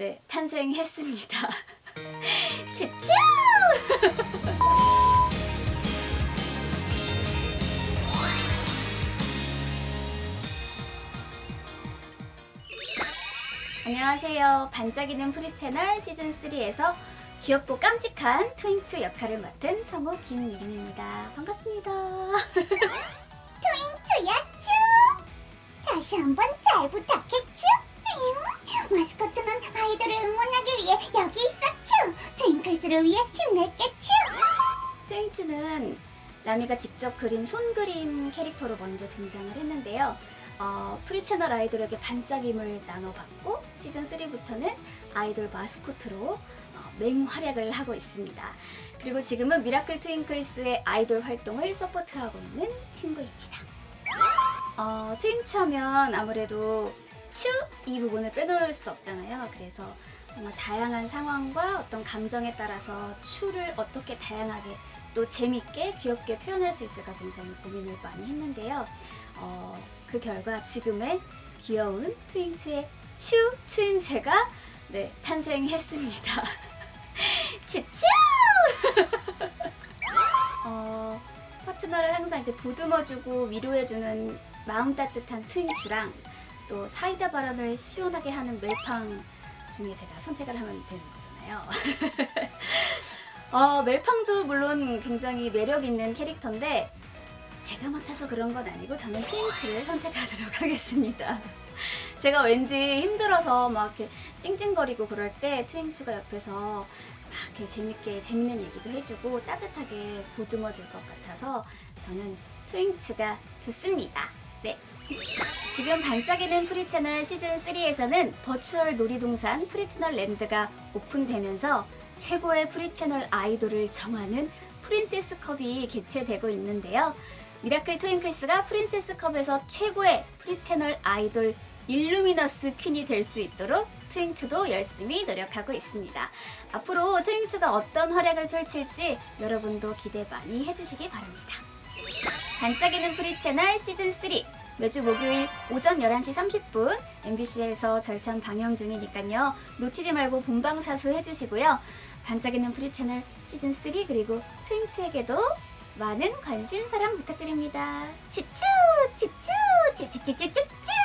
네, 탄생했습니다. 추추! 안녕하세요. 반짝이는 프리 채널 시즌 3에서 귀엽고 깜찍한 트윙추 역할을 맡은 성우 김미림입니다. 반갑습니다. 트윙추야 츄! 다시 한번 잘 부탁해 츄! 응? 마스코트는 아이돌을 응원하기 위해 여기 있어 츄! 트윙클스를 위해 힘낼게 츄! 트윙츠는 라미가 직접 그린 손그림 캐릭터로 먼저 등장을 했는데요. 어, 프리 채널 아이돌에게 반짝임을 나눠받고 시즌 3부터는 아이돌 마스코트로 어, 맹활약을 하고 있습니다. 그리고 지금은 미라클 트윙클스의 아이돌 활동을 서포트하고 있는 친구입니다. 어, 트윙추 하면 아무래도 추 이 부분을 빼놓을 수 없잖아요. 그래서 정말 다양한 상황과 어떤 감정에 따라서 추를 어떻게 다양하게 또 재밌게 귀엽게 표현할 수 있을까 굉장히 고민을 많이 했는데요. 어, 그 결과 지금의 귀여운 트윙추의 추 추임새가 네, 탄생했습니다. 추추! 어, 파트너를 항상 이제 보듬어주고 위로해주는 마음 따뜻한 트윙추랑 또 사이다 발언을 시원하게 하는 멜팡 중에 제가 선택을 하면 되는 거잖아요. 어, 멜팡도 물론 굉장히 매력 있는 캐릭터인데 제가 맡아서 그런 건 아니고 저는 트윈츠를 선택하도록 하겠습니다. 제가 왠지 힘들어서 막 이렇게 찡찡거리고 그럴 때 트윈츠가 옆에서 막 이렇게 재밌게 재밌는 얘기도 해주고 따뜻하게 보듬어 줄 것 같아서 저는 트윈츠가 좋습니다. 네. 지금 반짝이는 프리채널 시즌 3에서는 버추얼 놀이동산 프리채널 랜드가 오픈되면서 최고의 프리채널 아이돌을 정하는 프린세스 컵이 개최되고 있는데요. 미라클 트윙클스가 프린세스 컵에서 최고의 프리채널 아이돌 일루미너스 퀸이 될 수 있도록 트윙추도 열심히 노력하고 있습니다. 앞으로 트윙추가 어떤 활약을 펼칠지 여러분도 기대 많이 해주시기 바랍니다. 반짝이는 프리 채널 시즌 3 매주 목요일 오전 11시 30분 MBC에서 절찬 방영 중이니까요. 놓치지 말고 본방사수 해주시고요. 반짝이는 프리 채널 시즌 3 그리고 트윙츠에게도 많은 관심 사랑 부탁드립니다. 치추 치추 치추치추치추